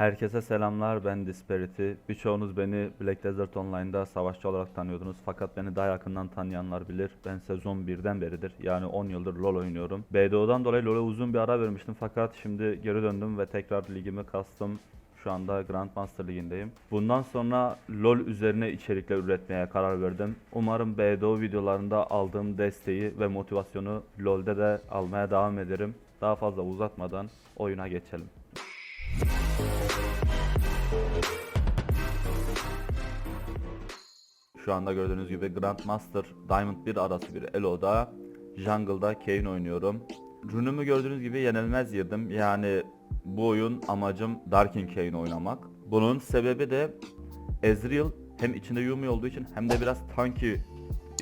Herkese selamlar ben Disparity. Birçoğunuz beni Black Desert Online'da savaşçı olarak tanıyordunuz. Fakat beni daha yakından tanıyanlar bilir. Ben sezon 1'den beridir yani 10 yıldır LoL oynuyorum. BDO'dan dolayı LoL'e uzun bir ara vermiştim fakat şimdi geri döndüm ve tekrar ligimi kastım. Şu anda Grandmaster ligindeyim. Bundan sonra LoL üzerine içerikler üretmeye karar verdim. Umarım BDO videolarında aldığım desteği ve motivasyonu LoL'de de almaya devam ederim. Daha fazla uzatmadan oyuna geçelim. Şu anda gördüğünüz gibi Grandmaster Diamond 1 arası bir Elo'da Jungle'da Kayn oynuyorum. Rünümü gördüğünüz gibi yenilmez girdim. Yani bu oyun amacım Darkin Kayn oynamak. Bunun sebebi de Ezreal hem içinde Yumi olduğu için hem de biraz tanky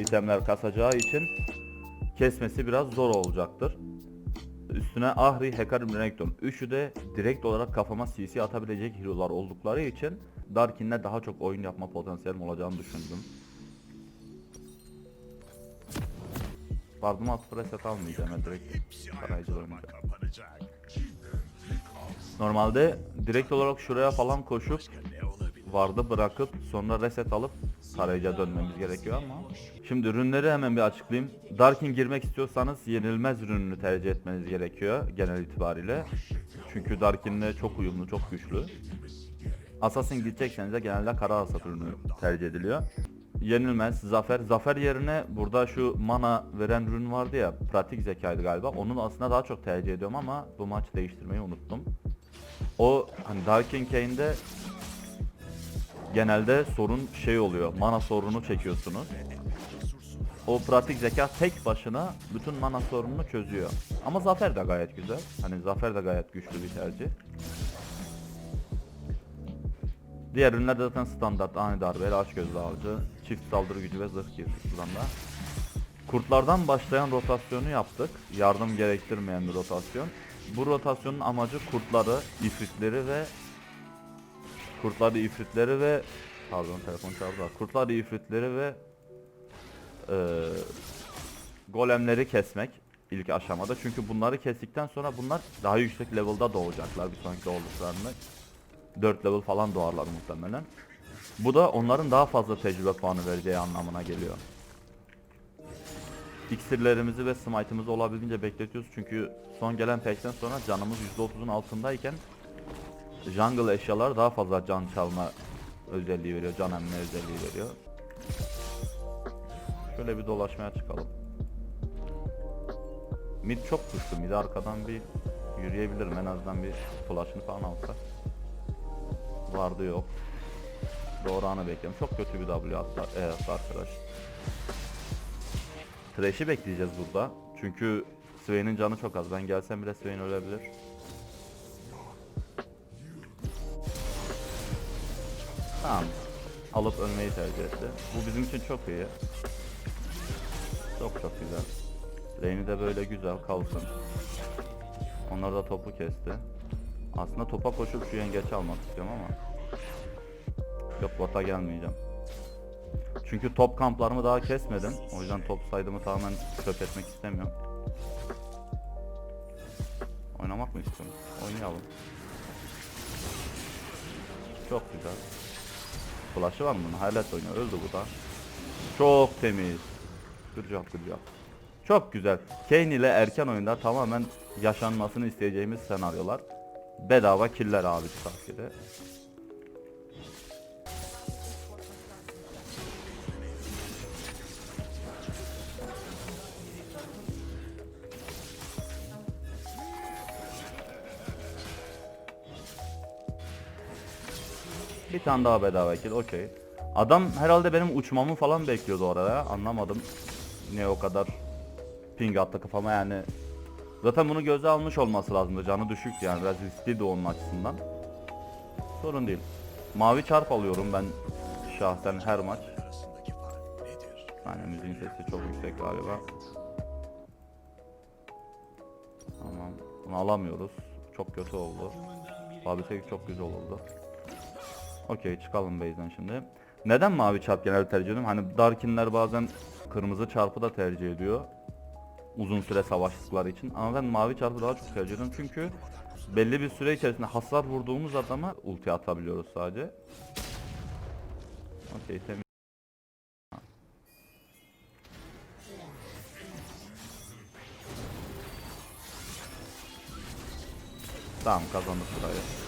itemler kasacağı için kesmesi biraz zor olacaktır. Üstüne Ahri, Hecarim, Renekton. Üçü de direkt olarak kafama CC atabilecek hero'lar oldukları için Darkin'le daha çok oyun yapma potansiyelim olacağını düşündüm. Vardım altı reset almayacağım ben direkt tarayıcı oynayacağım. Normalde direkt olarak şuraya falan koşup vardı bırakıp sonra reset alıp tarayıcıya dönmemiz gerekiyor ama şimdi ürünleri hemen bir açıklayayım. Darkin girmek istiyorsanız yenilmez ürününü tercih etmeniz gerekiyor genel itibariyle. Çünkü Darkin'le çok uyumlu, çok güçlü. Assassin gidecekseniz de genelde kara hasat ürünü tercih ediliyor. Yenilmez, zafer. Zafer yerine burada şu mana veren ürün vardı ya, pratik zekaydı galiba. Onun aslında daha çok tercih ediyorum ama bu maç değiştirmeyi unuttum. O hani Darkin Kane'de genelde sorun şey oluyor. Mana sorunu çekiyorsunuz. O pratik zeka tek başına bütün mana sorununu çözüyor. Ama Zafer de gayet güzel. Hani Zafer de gayet güçlü bir tercih. Diğer ürünler de zaten standart ani darbe, aç gözlü avcı, çift saldırı gücü ve zırh buradan da. Kurtlardan başlayan rotasyonu yaptık. Yardım gerektirmeyen bir rotasyon. Bu rotasyonun amacı kurtları, ifritleri ve kurtları, ifritleri ve pardon telefon çaldı. Kurtları, ifritleri ve eee golemleri kesmek ilk aşamada. Çünkü bunları kestikten sonra bunlar daha yüksek level'da doğacaklar bir sonraki doğduklarında. 4 level falan doğarlar muhtemelen. Bu da onların daha fazla tecrübe puanı vereceği anlamına geliyor. İksirlerimizi ve smite'ımızı olabildiğince bekletiyoruz çünkü son gelen patch'ten sonra canımız %30'un altındayken jungle eşyalar daha fazla can çalma özelliği veriyor, can emme özelliği veriyor. Şöyle bir dolaşmaya çıkalım. Mid çok güçlü. Mid arkadan bir yürüyebilirim. En azından bir flash'ını falan alsak. Vardı yok. Doğru anı bekliyorum. Çok kötü bir W attı e, attı arkadaş. Thresh'i bekleyeceğiz burada. Çünkü Swain'in canı çok az. Ben gelsem bile Swain ölebilir. Tamam. Alıp ölmeyi tercih etti. Bu bizim için çok iyi. Çok çok güzel. Lane'i de böyle güzel kalsın. Onlar da topu kesti. Aslında topa koşup şu yengeç almak istiyorum ama. Yok bota gelmeyeceğim. Çünkü top kamplarımı daha kesmedim. O yüzden top saydımı tamamen çöp etmek istemiyorum. Oynamak mı istiyorsun? Oynayalım. Çok güzel. Flash'ı var mı bunun? Hayalet oynuyor. Öldü bu da. Çok temiz. Good job. Çok güzel. Kane ile erken oyunda tamamen yaşanmasını isteyeceğimiz senaryolar. Bedava killer abi takdiri. Tane daha bedava kill okey. Adam herhalde benim uçmamı falan bekliyordu oraya anlamadım. Ne o kadar ping attı kafama yani. Zaten bunu göze almış olması lazımdı. Canı düşük yani biraz riskliydi onun açısından. Sorun değil. Mavi çarp alıyorum ben şahsen her maç. Yani müziğin sesi çok yüksek galiba. Tamam. Bunu alamıyoruz. Çok kötü oldu. Abi çok güzel oldu. Okey çıkalım base'den şimdi. Neden mavi çarp genelde tercih ediyorum? Hani Darkinler bazen kırmızı çarpı da tercih ediyor. Uzun süre savaştıkları için. Ama ben mavi çarpı daha çok tercih ediyorum çünkü belli bir süre içerisinde hasar vurduğumuz adama ulti atabiliyoruz sadece. Okey temiz. Tamam kazandık burayı.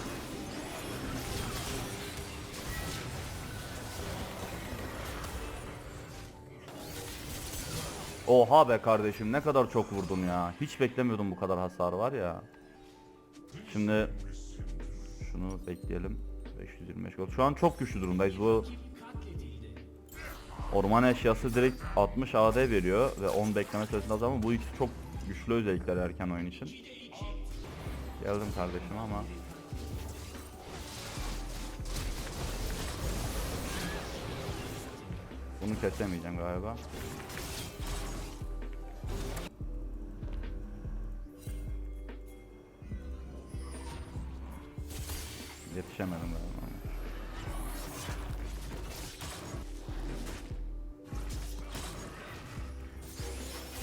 Oha be kardeşim ne kadar çok vurdun ya. Hiç beklemiyordum bu kadar hasar var ya. Şimdi şunu bekleyelim. 525 gol. Şu an çok güçlü durumdayız. Bu orman eşyası direkt 60 AD veriyor ve 10 bekleme süresinde az ama bu ikisi çok güçlü özellikler erken oyun için. Geldim kardeşim ama bunu kesemeyeceğim galiba.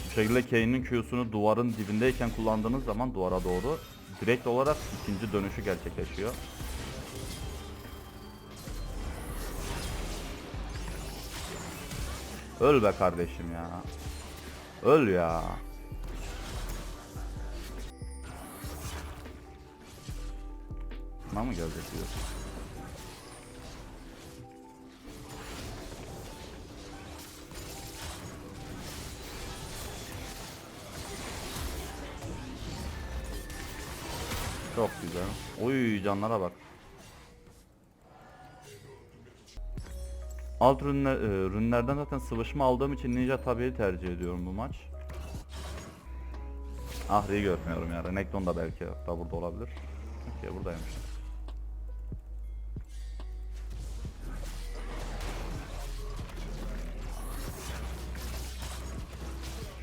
Bu şekilde Kane'in Q'sunu duvarın dibindeyken kullandığınız zaman duvara doğru direkt olarak ikinci dönüşü gerçekleşiyor. Öl be kardeşim ya. Öl ya. Buna mı gelecek diyor. Çok güzel. Oy canlara bak. Alt ürünler, e, ürünlerden zaten sıvışma aldığım için Ninja tabiyi tercih ediyorum bu maç. Ahri'yi görmüyorum ya. Renekton da belki da burada olabilir. Okey buradaymış.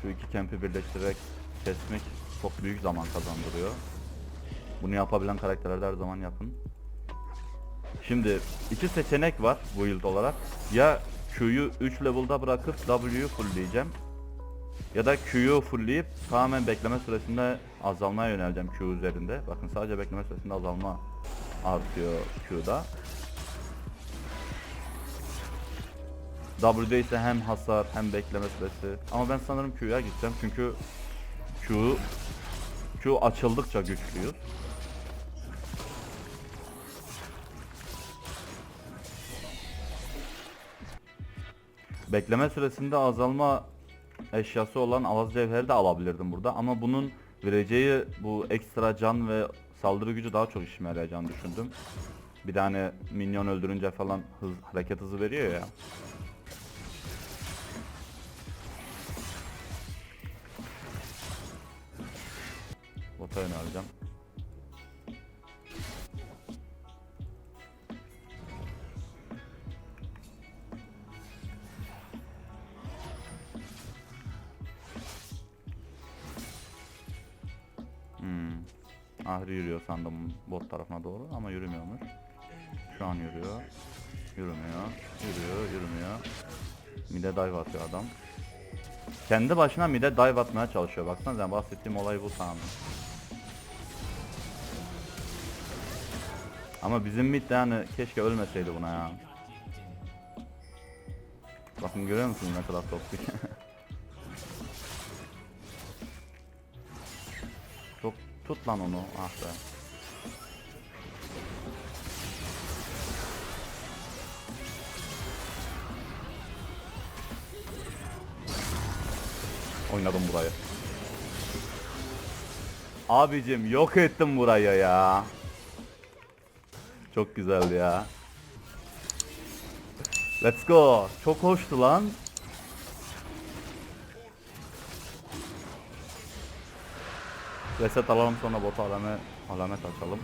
Şu iki kempi birleştirerek kesmek çok büyük zaman kazandırıyor. Bunu yapabilen karakterler de her zaman yapın. Şimdi iki seçenek var bu build olarak. Ya Q'yu 3 level'da bırakıp W'yu fullleyeceğim. Ya da Q'yu fullleyip tamamen bekleme süresinde azalmaya yöneleceğim Q üzerinde. Bakın sadece bekleme süresinde azalma artıyor Q'da. W'de ise hem hasar hem bekleme süresi. Ama ben sanırım Q'ya gideceğim çünkü Q Q açıldıkça güçlüyüz. Bekleme süresinde azalma eşyası olan avaz cevheri de alabilirdim burada ama bunun vereceği bu ekstra can ve saldırı gücü daha çok işime yarayacağını düşündüm. Bir tane minyon öldürünce falan hız, hareket hızı veriyor ya. Bota yöneleceğim. Hmm. Ahri yürüyor sandım bot tarafına doğru ama yürümüyormuş. Şu an yürüyor. Yürümüyor. Yürüyor, yürümüyor. Mide dive atıyor adam. Kendi başına mide dive atmaya çalışıyor. Baksanıza yani bahsettiğim olay bu tamamen. Ama bizim mid de yani keşke ölmeseydi buna ya. Bakın görüyor musunuz ne kadar toksik. Çok tut lan onu ah be. Oynadım burayı. Abicim yok ettim burayı ya. Çok güzeldi ya. Let's go. Çok hoştu lan. Reset alalım sonra bota alamet, alamet açalım.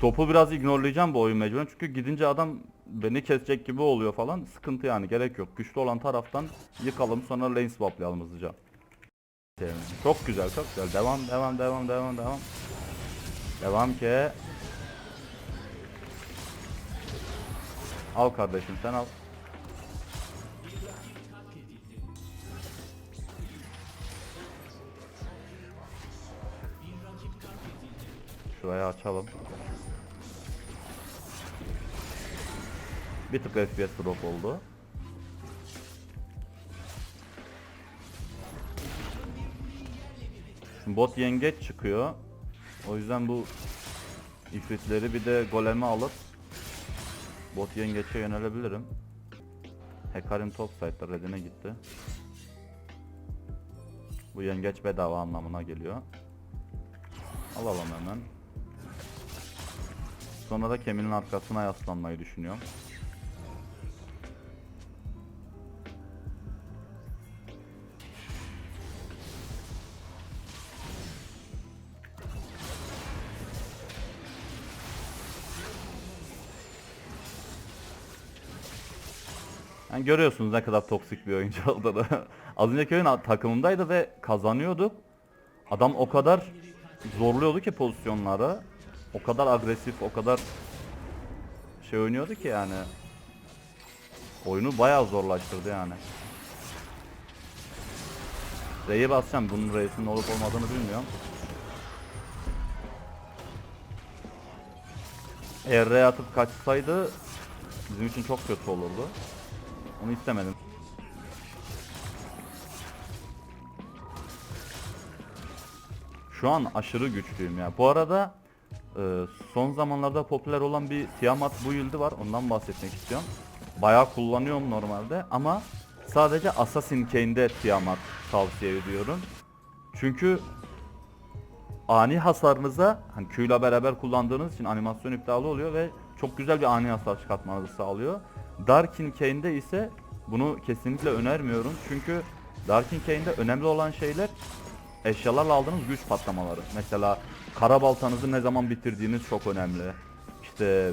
Topu biraz ignorlayacağım bu oyun mecburen çünkü gidince adam beni kesecek gibi oluyor falan. Sıkıntı yani gerek yok. Güçlü olan taraftan yıkalım sonra lane swaplayalım hızlıca. Çok güzel çok güzel. Devam devam devam devam devam. Devam ki. Al kardeşim sen al. Şurayı açalım. Bir tık FPS drop oldu. Bot yengeç çıkıyor. O yüzden bu ifritleri bir de goleme alıp bot yengeçe yönelebilirim. Hekarim top site'da redine gitti. Bu yengeç bedava anlamına geliyor. Alalım hemen. Sonra da keminin arkasına yaslanmayı düşünüyorum. Yani görüyorsunuz ne kadar toksik bir oyuncu olduğunu. Az önceki oyun takımımdaydı ve kazanıyorduk. Adam o kadar zorluyordu ki pozisyonları. O kadar agresif, o kadar şey oynuyordu ki yani. Oyunu bayağı zorlaştırdı yani. R'ye basacağım. Bunun R'sinin olup olmadığını bilmiyorum. Eğer R atıp kaçsaydı bizim için çok kötü olurdu. Onu istemedim. Şu an aşırı güçlüyüm ya. Bu arada e, son zamanlarda popüler olan bir Tiamat build'i var. Ondan bahsetmek istiyorum. Bayağı kullanıyorum normalde ama sadece Assassin Kane'de Tiamat tavsiye ediyorum. Çünkü ani hasarınıza hani Q beraber kullandığınız için animasyon iptali oluyor ve çok güzel bir ani hasar çıkartmanızı sağlıyor. Darkin Kane'de ise bunu kesinlikle önermiyorum. Çünkü Darkin Kane'de önemli olan şeyler eşyalarla aldığınız güç patlamaları. Mesela kara baltanızı ne zaman bitirdiğiniz çok önemli. İşte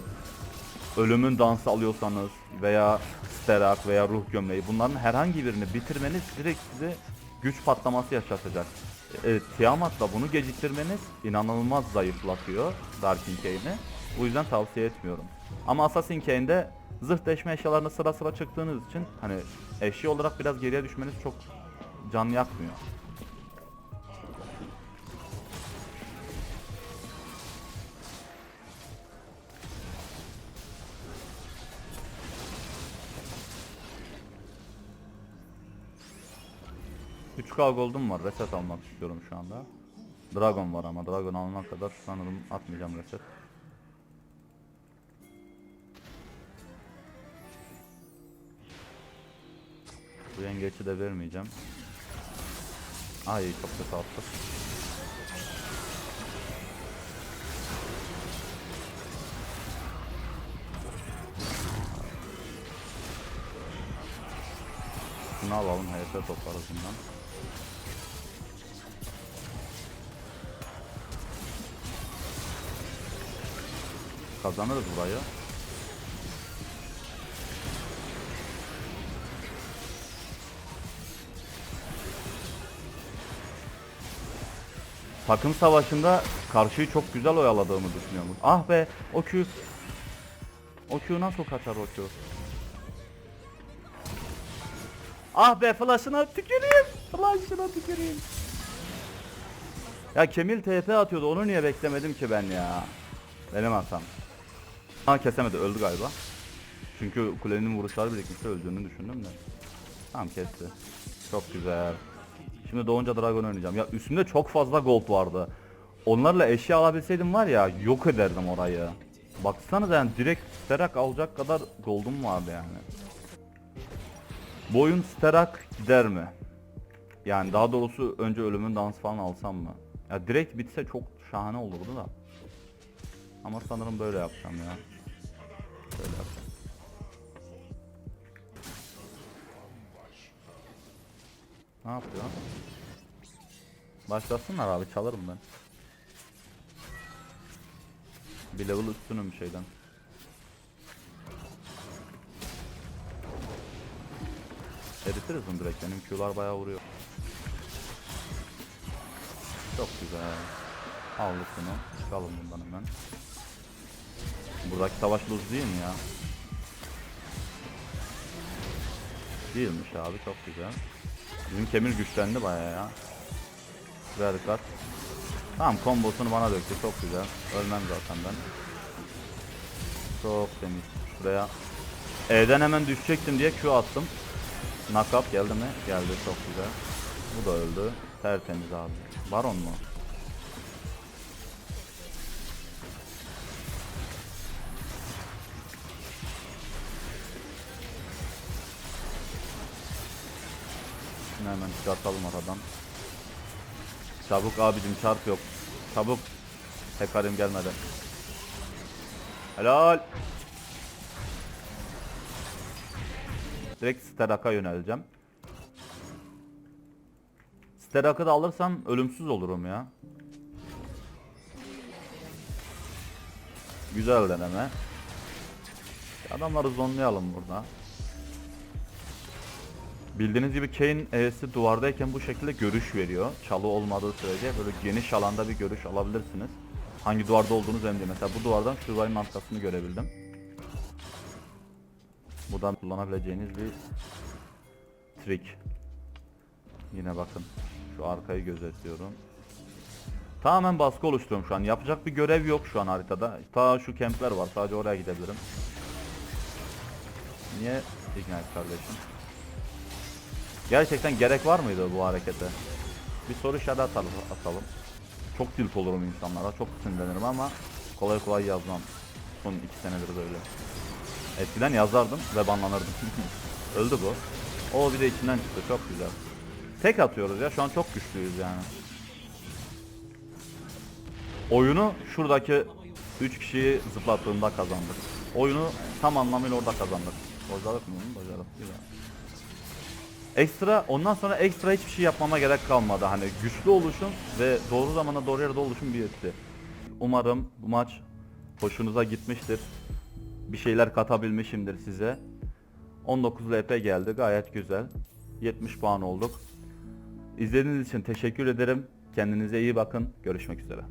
ölümün dansı alıyorsanız veya sterak veya ruh gömleği bunların herhangi birini bitirmeniz direkt size güç patlaması yaşatacak. E, Tiamat'la bunu geciktirmeniz inanılmaz zayıflatıyor Darkin Kane'i. Bu yüzden tavsiye etmiyorum. Ama Assassin Kane'de zırh deşme eşyalarını sıra sıra çıktığınız için hani eşya olarak biraz geriye düşmeniz çok can yakmıyor. Üç k gold'um var. Reset almak istiyorum şu anda. Dragon var ama Dragon alana kadar sanırım atmayacağım reset. Bu yengeçi de vermeyeceğim. Ay çok kötü attık. Şunu alalım HP toplarız bundan. Kazanırız burayı. Takım savaşında karşıyı çok güzel oyaladığımı düşünüyorum. Ah be o Q. O Q nasıl kaçar o Q? Ah be flash'ına tüküreyim. Flash'ına tüküreyim. Ya Kemil TP atıyordu onu niye beklemedim ki ben ya. Benim hatam. Ha kesemedi öldü galiba. Çünkü kulenin vuruşları birikmişti öldüğünü düşündüm de. Tamam kesti. Çok güzel. Şimdi doğunca Dragon oynayacağım. Ya üstümde çok fazla gold vardı. Onlarla eşya alabilseydim var ya yok ederdim orayı. Baksanıza yani direkt sterak alacak kadar gold'um vardı yani. Bu oyun sterak gider mi? Yani daha doğrusu önce ölümün dansı falan alsam mı? Ya direkt bitse çok şahane olurdu da. Ama sanırım böyle yapacağım ya. Böyle yapacağım. Ne yapıyor? Başlasınlar abi çalarım ben. Bir level üstünüm şeyden. Eritiriz bunu direkt benim Q'lar bayağı vuruyor. Çok güzel. Aldık bunu. Çıkalım bundan hemen. Buradaki savaş luz değil mi ya? Değilmiş abi çok güzel. Bizim kemir güçlendi bayağı ya. Ver dikkat. Tamam kombosunu bana döktü çok güzel. Ölmem zaten ben. Çok temiz. Şuraya. E'den hemen düşecektim diye Q attım. Knockup geldi mi? Geldi çok güzel. Bu da öldü. Tertemiz abi. Baron mu? Hemen çıkartalım aradan. Çabuk abicim çarp yok. Çabuk. Hekarim gelmeden. Helal. Direkt Sterak'a yöneleceğim. Sterak'ı da alırsam ölümsüz olurum ya. Güzel deneme. Adamları zonlayalım burada. Bildiğiniz gibi Kane E'si duvardayken bu şekilde görüş veriyor. Çalı olmadığı sürece böyle geniş alanda bir görüş alabilirsiniz. Hangi duvarda olduğunuz önemli. Mesela bu duvardan şu duvarın arkasını görebildim. Buradan kullanabileceğiniz bir trik. Yine bakın şu arkayı gözetliyorum. Tamamen baskı oluşturuyorum şu an. Yapacak bir görev yok şu an haritada. Ta şu kempler var. Sadece oraya gidebilirim. Niye Ignite kardeşim? Gerçekten gerek var mıydı bu harekete? Bir soru işareti atalım. atalım. Çok tilt olurum insanlara. Çok sinirlenirim ama kolay kolay yazmam. Son iki senedir böyle. Eskiden yazardım ve banlanırdım. Öldü bu. O bir de içinden çıktı. Çok güzel. Tek atıyoruz ya. Şu an çok güçlüyüz yani. Oyunu şuradaki 3 kişiyi zıplattığında kazandık. Oyunu tam anlamıyla orada kazandık. Bozalık mı? Bozalık. Güzel. Ekstra ondan sonra ekstra hiçbir şey yapmama gerek kalmadı. Hani güçlü oluşum ve doğru zamanda doğru yerde oluşum bir yetti. Umarım bu maç hoşunuza gitmiştir. Bir şeyler katabilmişimdir size. 19 LP geldi gayet güzel. 70 puan olduk. İzlediğiniz için teşekkür ederim. Kendinize iyi bakın. Görüşmek üzere.